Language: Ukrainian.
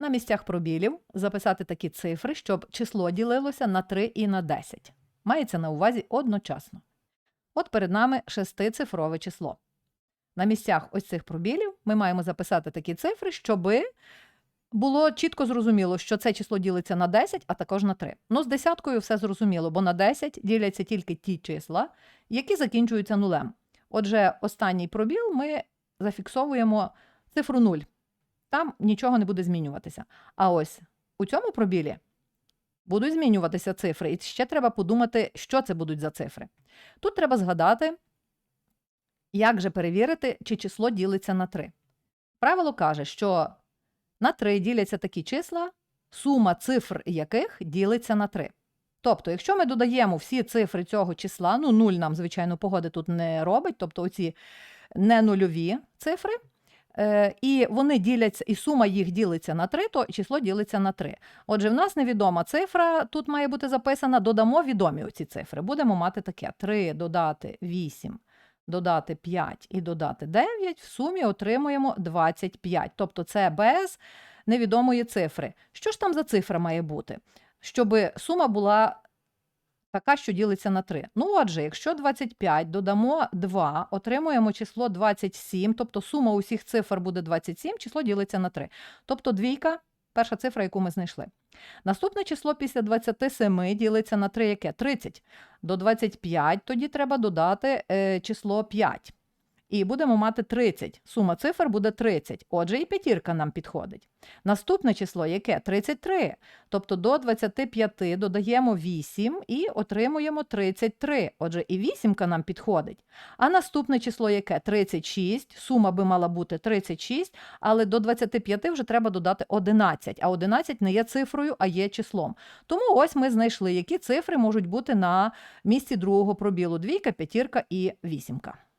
На місцях пробілів записати такі цифри, щоб число ділилося на 3 і на 10. Мається на увазі одночасно. От перед нами шестицифрове число. На місцях ось цих пробілів ми маємо записати такі цифри, щоби було чітко зрозуміло, що це число ділиться на 10, а також на 3. Ну, з десяткою все зрозуміло, бо на 10 діляться тільки ті числа, які закінчуються нулем. Отже, останній пробіл ми зафіксовуємо цифру 0. Там нічого не буде змінюватися. А ось у цьому пробілі будуть змінюватися цифри, і ще треба подумати, що це будуть за цифри. Тут треба згадати, як же перевірити, чи число ділиться на 3. Правило каже, що на 3 діляться такі числа, сума цифр яких ділиться на 3. Тобто, якщо ми додаємо всі цифри цього числа, ну 0 нам, звичайно, погоди тут не робить, тобто оці не нульові цифри, і вони діляться, і сума їх ділиться на 3, то число ділиться на 3. Отже, в нас невідома цифра, тут має бути записана, додамо відомі оці цифри. Будемо мати таке: 3 додати 8, додати 5 і додати 9, в сумі отримуємо 25. Тобто це без невідомої цифри. Що ж там за цифра має бути? Щоб сума була така, що ділиться на 3. Ну, отже, якщо 25 додамо 2, отримуємо число 27, тобто сума усіх цифр буде 27, число ділиться на 3. Тобто двійка перша цифра, яку ми знайшли. Наступне число після 27 ділиться на 3, яке? 30. До 25 тоді треба додати е, число 5. І будемо мати 30. Сума цифр буде 30. Отже, і п'ятірка нам підходить. Наступне число яке? 33. Тобто до 25 додаємо 8 і отримуємо 33. Отже, і вісімка нам підходить. А наступне число яке? 36. Сума би мала бути 36, але до 25 вже треба додати 11. А 11 не є цифрою, а є числом. Тому ось ми знайшли, які цифри можуть бути на місці другого пробілу: двійка, п'ятірка і вісімка.